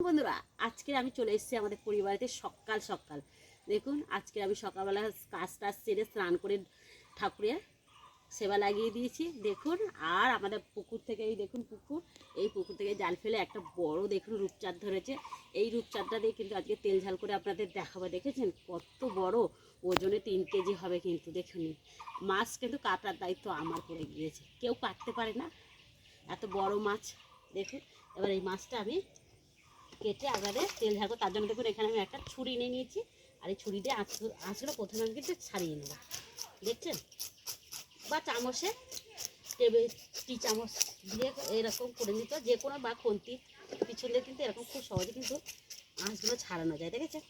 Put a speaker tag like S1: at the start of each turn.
S1: বন্ধুরা, আজকে আমি চলে এসেছি আমাদের পরিবারেতে সকাল সকাল। দেখুন, আজকে আমি সকালবেলা কাজ টাজ সেরে স্নান করে ঠাকুরের সেবা লাগিয়ে দিয়েছি। দেখুন, আর আমাদের পুকুর থেকে এই দেখুন পুকুর, এই পুকুর থেকে জাল ফেলে একটা বড় দেখুন রূপচাঁদ ধরেছে। এই রূপচাঁদটা দিয়ে কিন্তু আজকে তেল ঝাল করে আপনাদের দেখাবো। দেখেছেন? কত বড় ওজনে তিন কেজি হবে কিন্তু, দেখুন। মাছ কিন্তু কাটার দায়িত্ব আমার পড়ে গিয়েছে। কেউ কাটতে পারে না? এত বড় মাছ, দেখুন। এবার এই মাছটা আমি কেটে আগারে তেল ঝাড়বো তার জন্য দেখুন এখানে আমি একটা ছুরি নিয়ে নিয়েছি, আর এই ছুরি দিয়ে আঁচ, আঁচগুলো প্রথমে আমি কিন্তু ছাড়িয়ে নেব। দেখছেন? বা চামচে টেবিল, টি চামচ দিয়ে এরকম করে নিতে যে কোনো বা খন্তি, পিছন দিয়ে কিন্তু এরকম খুব সহজে কিন্তু আঁচগুলো ছাড়ানো যায়, দেখেছেন?